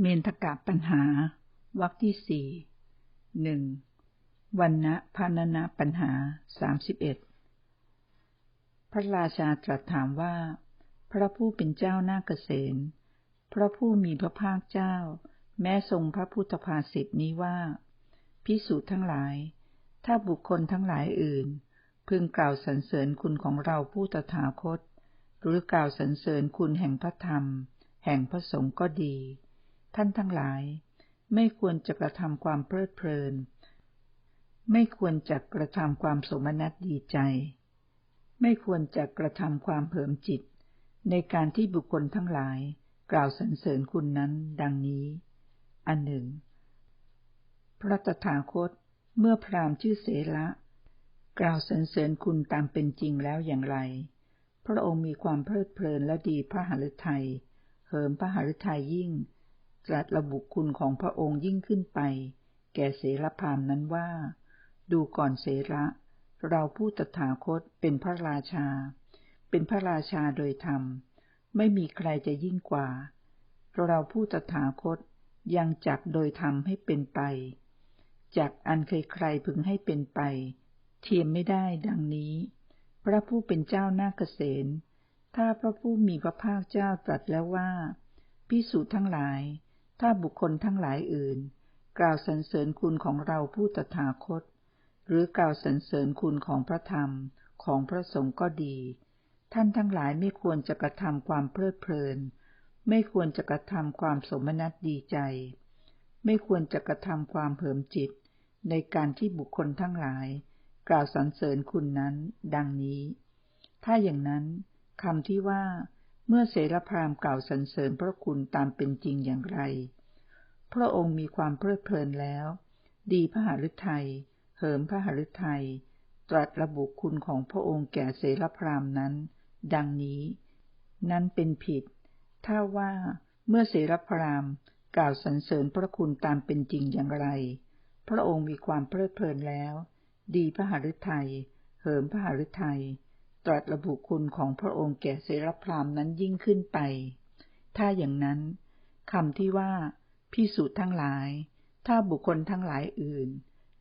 เมนทกะปัญหา วรรคที่สี่หนึ่งวันนะพานะนะปัญหาสามสิบเอ็ดพระราชาตรัสถามว่า พระผู้เป็นเจ้าหน้าเกษณพระผู้มีพระภาคเจ้า แม้ทรงพระพุทธภาษิตนี้ว่า พิสูจน์ทั้งหลาย ถ้าบุคคลทั้งหลายอื่น พึงกล่าวสรรเสริญคุณของเราผู้ตถาคต หรือกล่าวสรรเสริญคุณแห่งพระธรรม แห่งพระสงฆ์ก็ดี ท่านทั้งหลาย ไม่ควรจะกระทำความเพลิดเพลิน ไม่ควรจะกระทำความสมนัตดีใจ ไม่ควรจะกระทำความเผิมจิต ในการที่บุคคลทั้งหลาย กล่าวสรรเสริญคุณนั้น ดังนี้ อันหนึ่ง พระตถาคตเมื่อพราหมณ์ชื่อเสละ กล่าวสรรเสริญคุณตามเป็นจริงแล้วอย่างไร พระองค์มีความเพลิดเพลินและดีพระหฤทัยเหิมพระหฤทัยยิ่ง ตรัสระบุคุณของพระองค์ยิ่งขึ้นไป แก่เสรพามนั้นว่า ดูก่อนเสระ เราผู้ตถาคตเป็นพระราชา เป็นพระราชาโดยธรรม ไม่มีใครจะยิ่งกว่า เราผู้ตถาคตยังจักโดยธรรมให้เป็นไป จากอันเคยใครพึงให้เป็นไป เทียมไม่ได้ดังนี้ พระผู้เป็นเจ้าหน้าเกษณถ้าพระผู้มีพระภาคเจ้าตรัสแล้วว่าพิสูจน์ทั้งหลาย ถ้าบุคคลทั้งหลายอื่น กล่าวสรรเสริญคุณของเราผู้ตถาคต หรือกล่าวสรรเสริญคุณของพระธรรมของพระสงฆ์ก็ดี ท่านทั้งหลายไม่ควรจะกระทำความเพลิดเพลิน ไม่ควรจะกระทำความสมนัตดีใจ ไม่ควรจะกระทำความเผิมจิต ในการที่บุคคลทั้งหลาย กล่าวสรรเสริญคุณนั้น ดังนี้ ถ้าอย่างนั้นคำที่ว่า เมื่อเสรพรามกล่าวสรรเสริญพระคุณตามเป็นจริงอย่างไร พระองค์มีความเพลิดเพลินแล้ว ดีพระหฤทัยเหิมพระหฤทัยตรัสระบุคุณของพระองค์แก่เสรพรามนั้น ดังนี้ นั้นเป็นผิด ถ้าว่าเมื่อเสรพรามกล่าวสรรเสริญพระคุณตามเป็นจริงอย่างไร พระองค์มีความเพลิดเพลินแล้ว ดีพระหฤทัยเหิมพระหฤทัย ตรัสระบุคุณของพระองค์แก่เสรพรามนั้นยิ่งขึ้นไป ถ้าอย่างนั้นคำที่ว่าพิสูจน์ทั้งหลาย ถ้าบุคคลทั้งหลายอื่น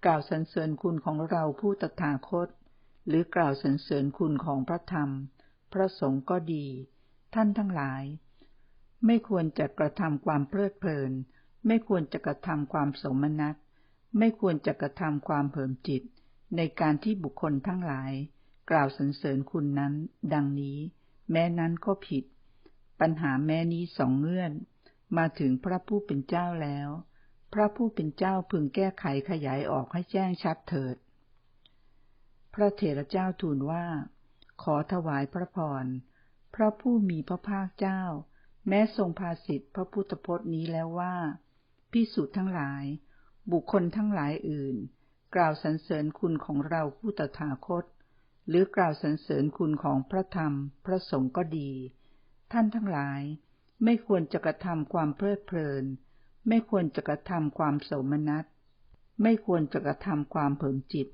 กล่าวสรรเสริญคุณของเราผู้ตถาคต หรือกล่าวสรรเสริญคุณของพระธรรม พระสงฆ์ก็ดี ท่านทั้งหลาย ไม่ควรจะกระทำความเพลิดเพลิน ไม่ควรจะกระทำความสมนัตไม่ควรจะกระทำความเพิ่มจิต ในการที่บุคคลทั้งหลาย กล่าวสรรเสริญคุณนั้น ดังนี้ แม้นั้นก็ผิด ปัญหาแม้นี้สองเงื่อน มาถึงพระผู้เป็นเจ้าแล้ว พระผู้เป็นเจ้าพึงแก้ไขขยายออกให้แจ้งชัดเถิด พระเถระเจ้าทูลว่า ขอถวายพระพรพระผู้มีพระภาคเจ้า แม้ทรงภาสิทธิพระพุทธพจน์นี้แล้วว่าพิสุทั้งหลาย บุคคลทั้งหลายอื่น กล่าวสรรเสริญคุณของเราผู้ตถาคต หรือกล่าวสรรเสริญคุณของพระธรรม พระสงฆ์ก็ดี ท่านทั้งหลาย ไม่ควรจะกระทำความเพลิดเพลิน ไม่ควรจะกระทำความโสมนัส ไม่ควรจะกระทำความเผิมจิต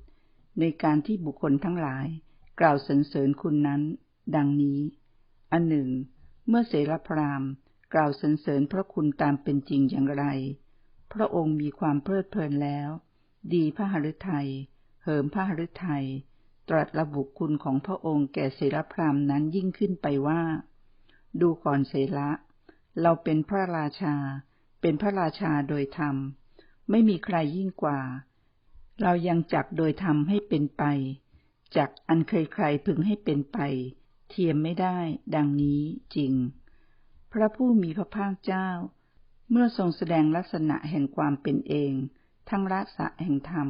ในการที่บุคคลทั้งหลาย กล่าวสรรเสริญคุณนั้น ดังนี้ อันหนึ่ง เมื่อเสรพรามกล่าวสรรเสริญพระคุณตามเป็นจริงอย่างไร พระองค์มีความเพลิดเพลินแล้ว ดีพระหฤทัยเหิมพระหฤทัย ตรัสระบุคุณของพระองค์แก่เสรพรามนั้นยิ่งขึ้นไปว่า ดูก่อนเสละเราเป็นพระราชา เป็นพระราชาโดยธรรม ไม่มีใครยิ่งกว่า เรายังจักโดยธรรมให้เป็นไป จักอันเคยใครพึงให้เป็นไป เทียมไม่ได้ ดังนี้จริง พระผู้มีพระภาคเจ้า เมื่อทรงแสดงลักษณะแห่งความเป็นเอง ทั้งรักษะแห่งธรรม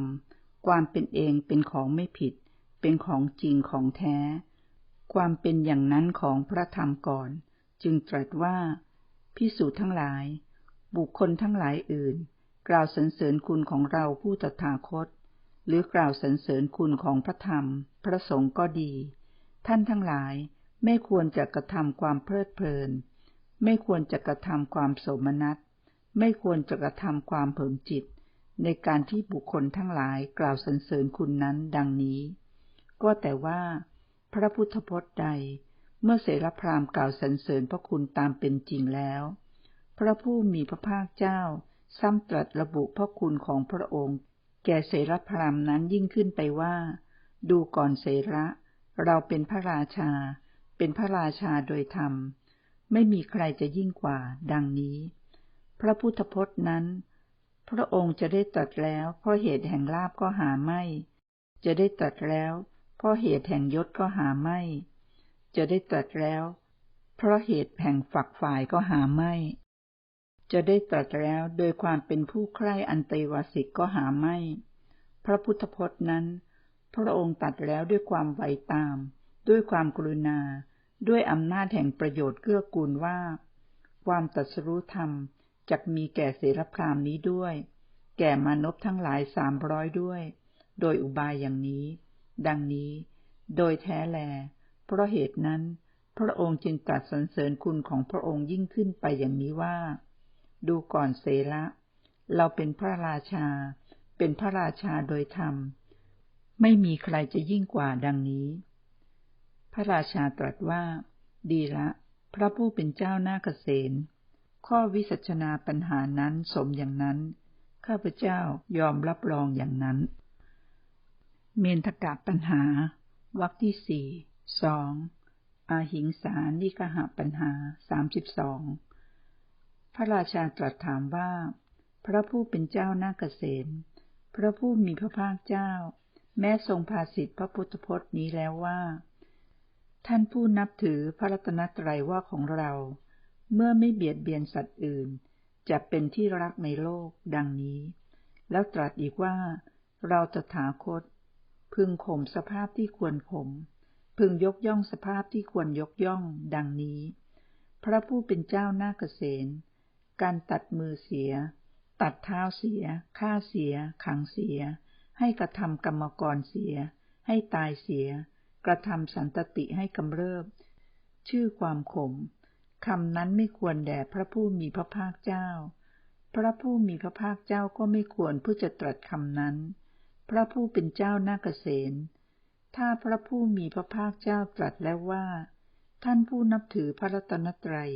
ความเป็นเองเป็นของไม่ผิด เป็นของจริงของแท้ ความเป็นอย่างนั้นของพระธรรมก่อน จึงตรัสว่าพิสูจน์ทั้งหลาย บุคคลทั้งหลายอื่น กล่าวสรรเสริญคุณของเราผู้ตถาคต หรือกล่าวสรรเสริญคุณของพระธรรม พระสงฆ์ก็ดี ท่านทั้งหลายไม่ควรจะกระทำความเพลิดเพลิน ไม่ควรจะกระทำความโสมนัส ไม่ควรจะกระทำความเผิมจิต ในการที่บุคคลทั้งหลายกล่าวสรรเสริญคุณนั้นดังนี้ ก็แต่ว่าพระพุทธพจน์ใด เมื่อเสรพราหมกล่าวสรรเสริญพระคุณตามเป็นจริงแล้ว พระผู้มีพระภาคเจ้า ซ้ำตรัสระบุพระคุณของพระองค์ แก่เสรพราหมนั้นยิ่งขึ้นไปว่า ดูก่อนเสระ เราเป็นพระราชา เป็นพระราชาโดยธรรม ไม่มีใครจะยิ่งกว่า ดังนี้ พระพุทธพจน์นั้น พระองค์จะได้ตรัสแล้วเพราะเหตุแห่งลาบก็หาไม่ จะได้ตรัสแล้ว เพราะเหตุแห่งยศก็หาไม่ จะได้ตรัสแล้ว เพราะเหตุแห่งฝักฝ่ายก็หาไม่ จะได้ตรัสแล้วโดยความเป็นผู้ใคร่อันเตวสิกก็หาไม่ พระพุทธพจน์นั้น พระองค์ตัดแล้วด้วยความไวตาม ด้วยความกรุณา ด้วยอำนาจแห่งประโยชน์เกื้อกูลว่า ความตัดสรู้ธรรมจะมีแก่เสรพรามนี้ด้วย แก่มานพทั้งหลายสามร้อยด้วย โดยอุบายอย่างนี้ ดังนี้ โดยแท้แล เพราะเหตุนั้น พระองค์จึงตรัสสรรเสริญคุณของพระองค์ยิ่งขึ้นไปอย่างนี้ว่า ดูก่อนเสละ เราเป็นพระราชา เป็นพระราชาโดยธรรม ไม่มีใครจะยิ่งกว่าดังนี้ พระราชาตรัสว่า ดีละ พระผู้เป็นเจ้าหน้าเกษณข้อวิสัชนาปัญหานั้นสมอย่างนั้น ข้าพเจ้ายอมรับรองอย่างนั้น เมนทกะปัญหาวรรคที่สี่สองอาหิงสานิกหะปัญหาสามสิบสองพระราชาตรัสถามว่า พระผู้เป็นเจ้านาเกษม พระผู้มีพระภาคเจ้า แม้ทรงภาสิทธิพระพุทธพจน์นี้แล้วว่า ท่านผู้นับถือพระรัตนตรัยว่าของเรา เมื่อไม่เบียดเบียนสัตว์อื่น จะเป็นที่รักในโลกดังนี้ แล้วตรัสอีกว่า เราตถาคต พึงข่มสภาพที่ควรข่มพึงยกย่องสภาพที่ควรยกย่อง ดังนี้ พระผู้เป็นเจ้าหน้าเกษมการตัดมือเสีย ตัดเท้าเสีย ฆ่าเสีย ขังเสีย ให้กระทำกรรมกรเสีย ให้ตายเสีย กระทำสันตติให้กำเริบ ชื่อความขมคำนั้นไม่ควรแด่พระผู้มีพระภาคเจ้า พระผู้มีพระภาคเจ้าก็ไม่ควรเพื่อจะตรัสคำนั้น พระผู้เป็นเจ้านาเกษณถ้าพระผู้มีพระภาคเจ้าตรัสแล้วว่า ท่านผู้นับถือพระรัตนตรัย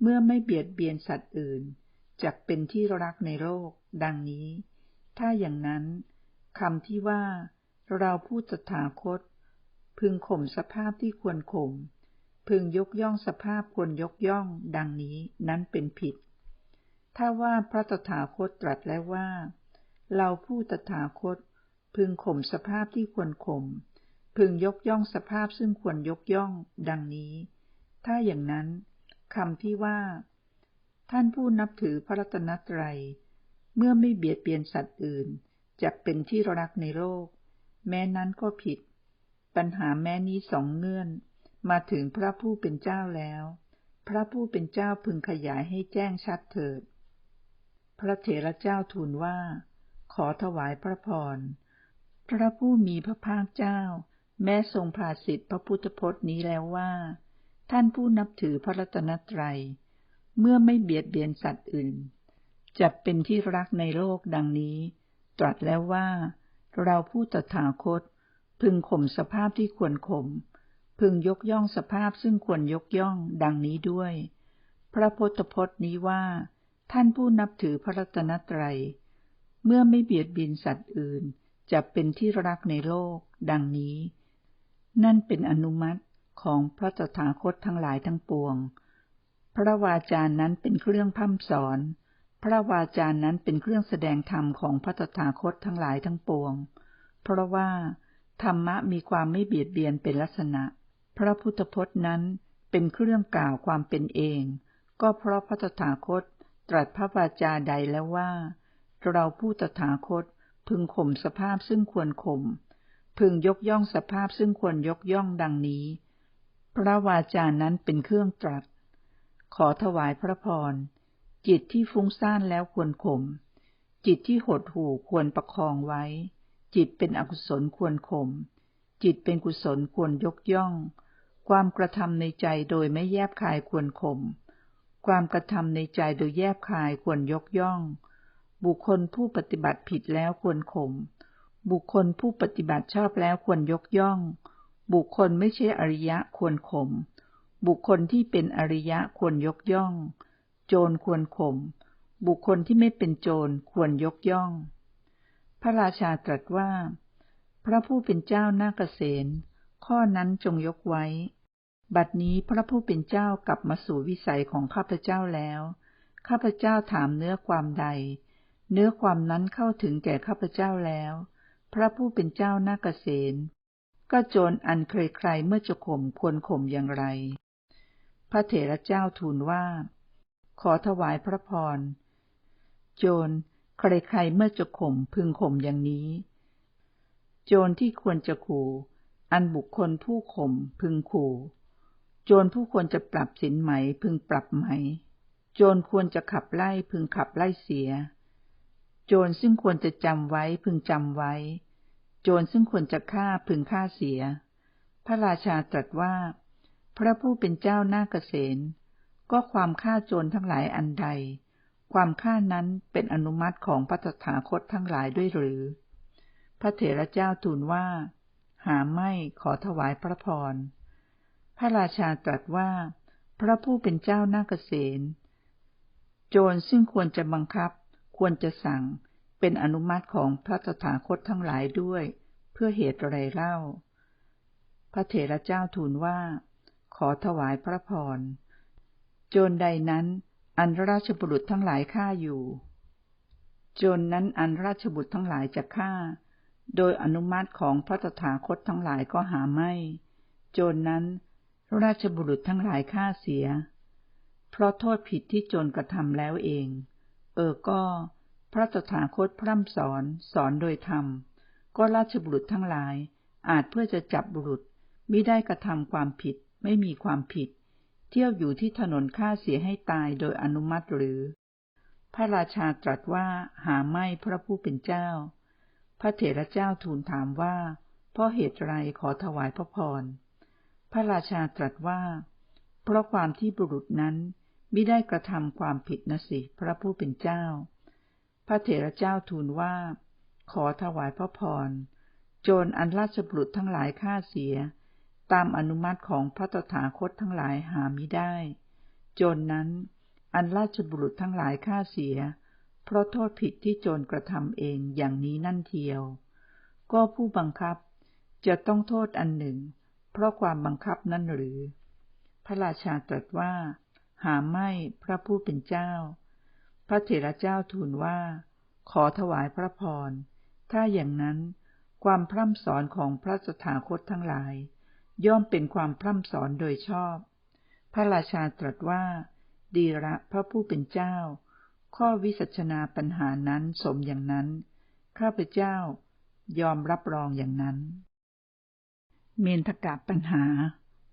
เมื่อไม่เบียดเบียนสัตว์อื่นจักเป็นที่รักในโลก ดังนี้ ถ้าอย่างนั้นคำที่ว่า เราพูดสถาคต พึงข่มสภาพที่ควรข่ม พึงยกย่องสภาพควรยกย่อง ดังนี้นั้นเป็นผิด ถ้าว่าพระตถาคตตรัสแล้วว่า เราผู้ตถาคต พึงข่มสภาพที่ควรข่ม พึงยกย่องสภาพซึ่งควรยกย่อง ดังนี้ ถ้าอย่างนั้นคำที่ว่า ท่านผู้นับถือพระรัตนตรัย เมื่อไม่เบียดเบียนสัตว์อื่นจะเป็นที่รักในโลก แม้นั้นก็ผิด ปัญหาแม้นี้สองเงื่อน มาถึงพระผู้เป็นเจ้าแล้ว พระผู้เป็นเจ้าพึงขยายให้แจ้งชัดเถิด พระเถระเจ้าทูลว่า ขอถวายพระพร พระผู้มีพระภาคเจ้า แม้ทรงภาสิทธิพระพุทธพจน์นี้แล้วว่า ท่านผู้นับถือพระรัตนตรัย เมื่อไม่เบียดเบียนสัตว์อื่น จะเป็นที่รักในโลกดังนี้ ตรัสแล้วว่า เราผู้ตถาคต พึงข่มสภาพที่ควรข่มพึงยกย่องสภาพซึ่งควรยกย่องดังนี้ด้วย พระพุทธพจน์นี้ว่า ท่านผู้นับถือพระรัตนตรัย เมื่อไม่เบียดเบียนสัตว์อื่น จะเป็นที่รักในโลก ดังนี้ นั่นเป็นอนุมัติของพระตถาคตทั้งหลายทั้งปวง พระวาจานั้นเป็นเครื่องพัฒสอน พระวาจานั้นเป็นเครื่องแสดงธรรมของพระตถาคตทั้งหลายทั้งปวง เพราะว่า ธรรมะมีความไม่เบียดเบียนเป็นลักษณะ พระพุทธพจน์นั้นเป็นเครื่องกล่าวความเป็นเอง ก็เพราะพระตถาคตตรัสพระวาจาใดแล้วว่า เราผู้ตถาคต พึงข่มสภาพซึ่งควรข่ม พึงยกย่องสภาพซึ่งควรยกย่องดังนี้ พระวาจานั้นเป็นเครื่องตรัส ขอถวายพระพร จิตที่ฟุ้งซ่านแล้วควรข่ม จิตที่หดหู่ควรประคองไว้ จิตเป็นอกุศลควรข่ม จิตเป็นกุศลควรยกย่อง ความกระทำในใจโดยไม่แยบคายควรข่ม ความกระทำในใจโดยแยบคายควรยกย่อง บุคคลผู้ปฏิบัติผิดแล้วควรข่ม บุคคลผู้ปฏิบัติชอบแล้วควรยกย่อง บุคคลไม่ใช่อริยะควรข่ม บุคคลที่เป็นอริยะควรยกย่อง โจรควรข่ม บุคคลที่ไม่เป็นโจรควรยกย่อง พระราชาตรัสว่า พระผู้เป็นเจ้านาเกษณข้อนั้นจงยกไว้ บัดนี้พระผู้เป็นเจ้ากลับมาสู่วิสัยของข้าพเจ้าแล้ว ข้าพเจ้าถามเนื้อความใด เนื้อความนั้นเข้าถึงแก่ข้าพเจ้าแล้ว พระผู้เป็นเจ้านาเกษณก็โจรอันใครๆเมื่อจะข่มควรข่มอย่างไร พระเถระเจ้าทูลว่า ขอถวายพระพร โจรใครๆเมื่อจะข่มพึงข่มอย่างนี้ โจรที่ควรจะขู่ อันบุคคลผู้ข่มพึงขู่ โจรผู้ควรจะปรับสินไหมพึงปรับไหม โจรควรจะขับไล่พึงขับไล่เสีย โจรซึ่งควรจะจำไว้พึงจำไว้ โจรซึ่งควรจะฆ่าพึงฆ่าเสีย พระราชาตรัสว่า พระผู้เป็นเจ้าหน้าเกษณก็ความฆ่าโจรทั้งหลายอันใด ความฆ่านั้นเป็นอนุมัติของพระตถาคตทั้งหลายด้วยหรือ พระเถระเจ้าทูลว่า หาไม่ขอถวายพระพร พระราชาตรัสว่า พระผู้เป็นเจ้าหน้าเกษณโจรซึ่งควรจะบังคับ ควรจะสั่งเป็นอนุมัติของพระตถาคตทั้งหลายด้วย เพื่อเหตุอะไรเล่า พระเถระเจ้าทูลว่า ขอถวายพระพร โจรใดนั้น อันราชบุรุษทั้งหลายฆ่าอยู่ โจรนั้นอันราชบุตรทั้งหลายจะฆ่า โดยอนุมัติของพระตถาคตทั้งหลายก็หาไม่ โจรนั้นราชบุรุษทั้งหลายฆ่าเสีย เพราะโทษผิดที่โจรกระทำแล้วเอง เออก็ พระตถาคตพร่ำสอนสอนโดยธรรม ก็ราชบุรุษทั้งหลาย อาจเพื่อจะจับบุรุษมิได้กระทำความผิด ไม่มีความผิด เที่ยวอยู่ที่ถนนฆ่าเสียให้ตายโดยอนุมัติหรือ พระราชาตรัสว่าหาไม่พระผู้เป็นเจ้า พระเถระเจ้าทูลถามว่าเพราะเหตุไรขอถวายพระพร พระราชาตรัสว่า เพราะความที่บุรุษนั้น ม่ได้กระทำความผิดนะสิ พระผู้เป็นเจ้า พระเถระเจ้าทูลว่า ขอถวายพระพร โจรอันราชบุตรทั้งหลายฆ่าเสีย ตามอนุมัติของพระตถาคตทั้งหลายหามิได้ โจรนนั้น อันราชบุตรทั้งหลายฆ่าเสีย เพราะโทษผิดที่โจรกระทำเองอย่างนี้นั่นเทียว ก็ผู้บังคับจะต้องโทษอันหนึ่ง เพราะความบังคับนั่นหรือ พระราชาตรัสว่า หาไม่พระผู้เป็นเจ้า พระเถระเจ้าทูลว่า ขอถวายพระพร ถ้าอย่างนั้น ความพร่ำสอนของพระสถาคตทั้งหลาย ย่อมเป็นความพร่ำสอนโดยชอบ พระราชาตรัสว่า ดีละพระผู้เป็นเจ้า ข้อวิสัชนาปัญหานั้นสมอย่างนั้น ข้าพเจ้ายอมรับรองอย่างนั้น เมนทกาปัญหา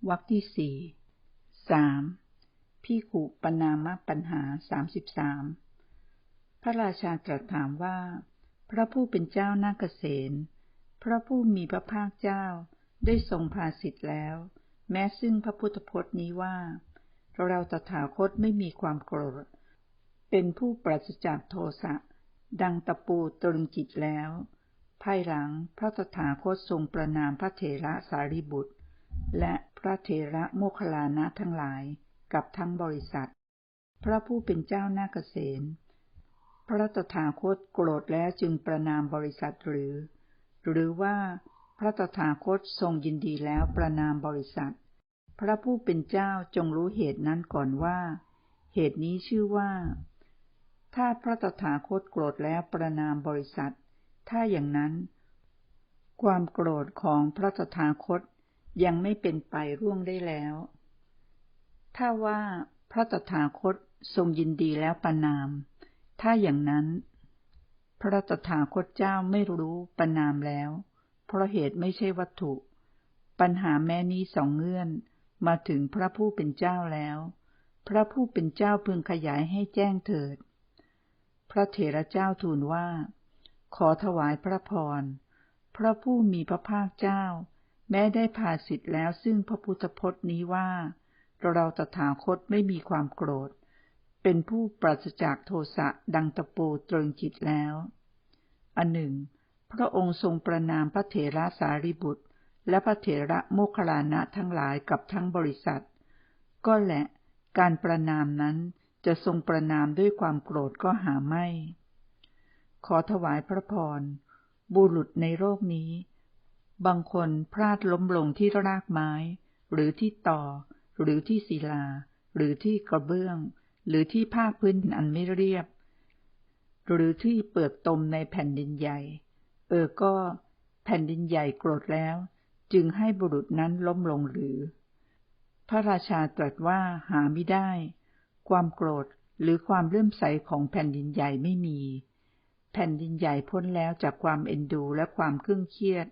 วรรคที่สี่สาม พิขุปนามปัญหาสามสิบสามพระราชาตรัสถามว่า พระผู้เป็นเจ้านาเกษณพระผู้มีพระภาคเจ้าได้ทรงภาสิทธิ์แล้ว แม้ซึ่งพระพุทธพจน์นี้ว่า เราตถาคตไม่มีความโกรธ เป็นผู้ปราศจากโทสะดังตะปูตรึงจิตแล้ว ภายหลังพระตถาคตทรงประนามพระเถระสารีบุตร และพระเถระโมคคลานะทั้งหลาย กับทั้งบริษัท พระผู้เป็นเจ้านาเกษณพระตถาคตโกรธแล้วจึงประนามบริษัทหรือ หรือว่าพระตถาคตทรงยินดีแล้วประนามบริษัท พระผู้เป็นเจ้าจงรู้เหตุนั้นก่อนว่า เหตุนี้ชื่อว่า ถ้าพระตถาคตโกรธแล้วประนามบริษัท ถ้าอย่างนั้น ความโกรธของพระตถาคตยังไม่เป็นไปร่วงได้แล้ว ถ้าว่าพระตถาคตทรงยินดีแล้วประนาม ถ้าอย่างนั้น พระตถาคตเจ้าไม่รู้ประนามแล้ว เพราะเหตุไม่ใช่วัตถุ ปัญหาแม้นี้สองเงื่อนมาถึงพระผู้เป็นเจ้าแล้ว พระผู้เป็นเจ้าพึงขยายให้แจ้งเถิด พระเถระเจ้าทูลว่า ขอถวายพระพร พระผู้มีพระภาคเจ้า แม้ได้พาสิทธิ์แล้วซึ่งพระพุทธพจน์นี้ว่า เราตถาคตไม่มีความโกรธ เป็นผู้ปราศจากโทสะดังตะปูตรึงจิตแล้ว อันหนึ่ง พระองค์ทรงประนามพระเถระสารีบุตร และพระเถระโมคคลานะทั้งหลายกับทั้งบริษัท ก็แหละการประนามนั้นจะทรงประนามด้วยความโกรธก็หาไม่ ขอถวายพระพร บุรุษในโลกนี้ บางคนพลาดล้มลงที่รากไม้ หรือที่ต่อ หรือที่ศิลา หรือที่กระเบื้อง หรือที่ภาคพื้นอันไม่เรียบ หรือที่เปลือกตมในแผ่นดินใหญ่ เออก็ แผ่นดินใหญ่โกรธแล้ว จึงให้บุรุษนั้นล้มลงหรือ พระราชาตรัสว่าหาไม่ได้ ความโกรธหรือความเลื่อมใสของแผ่นดินใหญ่ไม่มี แผ่นดินใหญ่พ้นแล้วจากความเอ็นดูและความเครื่องเครียด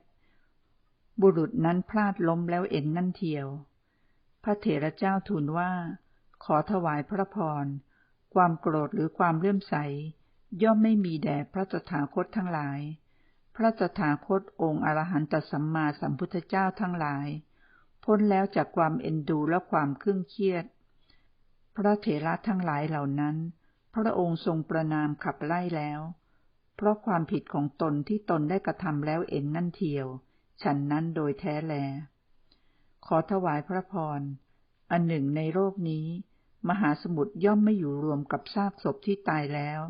บุรุษนั้นพลาดล้มแล้วเอ็นนั่นเทียว พระเถระเจ้าทูลว่า ขอถวายพระพร ความโกรธหรือความเลื่อมใส ย่อมไม่มีแด่พระตถาคตทั้งหลาย พระตถาคตองค์อรหันตสัมมาสัมพุทธเจ้าทั้งหลาย พ้นแล้วจากความเอ็นดูและความเครื่องเครียด พระเถระทั้งหลายเหล่านั้น พระองค์ทรงประนามขับไล่แล้ว เพราะความผิดของตนที่ตนได้กระทำแล้วเอ็นนั่นเทียว ฉันนั้นโดยแท้แล ขอถวายพระพร อันหนึ่งในโลกนี้ มหาสมุทรย่อมไม่อยู่รวมกับซากศพที่ตายแล้ว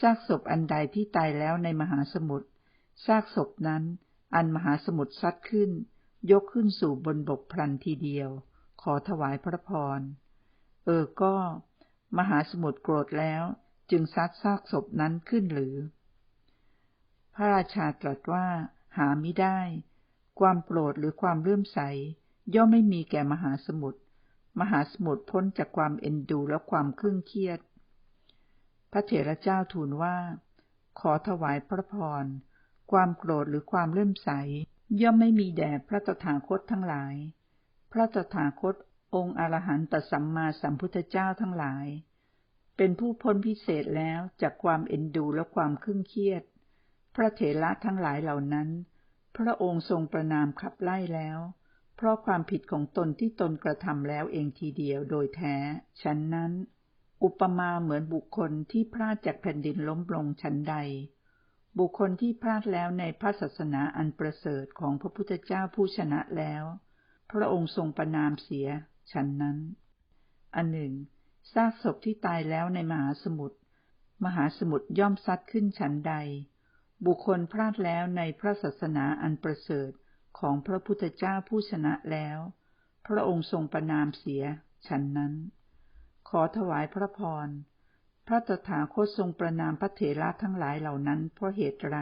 ซากศพอันใดที่ตายแล้วในมหาสมุทร ซากศพนั้น อันมหาสมุทรซัดขึ้น ยกขึ้นสู่บนบกพลันทีเดียว ขอถวายพระพร เออก็ มหาสมุทรโกรธแล้ว จึงซัดซากศพนั้นขึ้นหรือ พระราชาตรัสว่าหาไม่ได้ ความโกรธหรือความเลื่อมใส ย่อมไม่มีแก่มหาสมุทร มหาสมุทรพ้นจากความเอ็นดูและความเครื่องเครียด พระเถระเจ้าทูลว่า ขอถวายพระพร ความโกรธหรือความเลื่อมใส ย่อมไม่มีแด่พระตถาคตทั้งหลาย พระตถาคตองค์อรหันตสัมมาสัมพุทธเจ้าทั้งหลาย เป็นผู้พ้นพิเศษแล้วจากความเอ็นดูและความเคร่งเครียด พระเถระทั้งหลายเหล่านั้น พระองค์ทรงประนามขับไล่แล้ว เพราะความผิดของตนที่ตนกระทำแล้วเองทีเดียวโดยแท้ ฉันนั้น อุปมาเหมือนบุคคลที่พลาดจากแผ่นดินล้มลงชั้นใด บุคคลที่พลาดแล้วในพระศาสนาอันประเสริฐของพระพุทธเจ้าผู้ชนะแล้ว พระองค์ทรงประนามเสีย ฉันนั้น อันหนึ่งซากศพที่ตายแล้วในมหาสมุทรมหาสมุทรย่อมซัดขึ้นฉันใด บุคคลพลาดแล้วในพระศาสนาอันประเสริฐ ของพระพุทธเจ้าผู้ชนะแล้ว พระองค์ทรงประนามเสีย ฉันนั้น ขอถวายพระพร พระตถาคตทรงประนามพระเถระทั้งหลายเหล่านั้นเพราะเหตุไร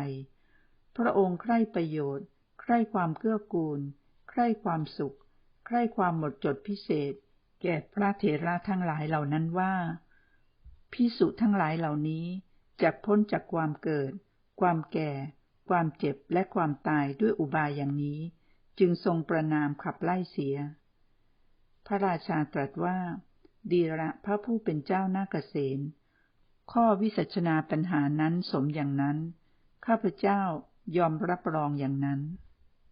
พระองค์ใคร่ประโยชน์ ใคร่ความเกื้อกูล ใคร่ความสุข ใคร่ความหมดจดพิเศษ แก่พระเถระทั้งหลายเหล่านั้นว่า พิสุทั้งหลายเหล่านี้จะพ้นจากความเกิด ความแก่ ความเจ็บและความตายด้วยอุบายอย่างนี้ จึงทรงประนามขับไล่เสีย พระราชาตรัสว่า ดีละพระผู้เป็นเจ้านาเกษมข้อวิสัชนาปัญหานั้นสมอย่างนั้น ข้าพเจ้ายอมรับรองอย่างนั้น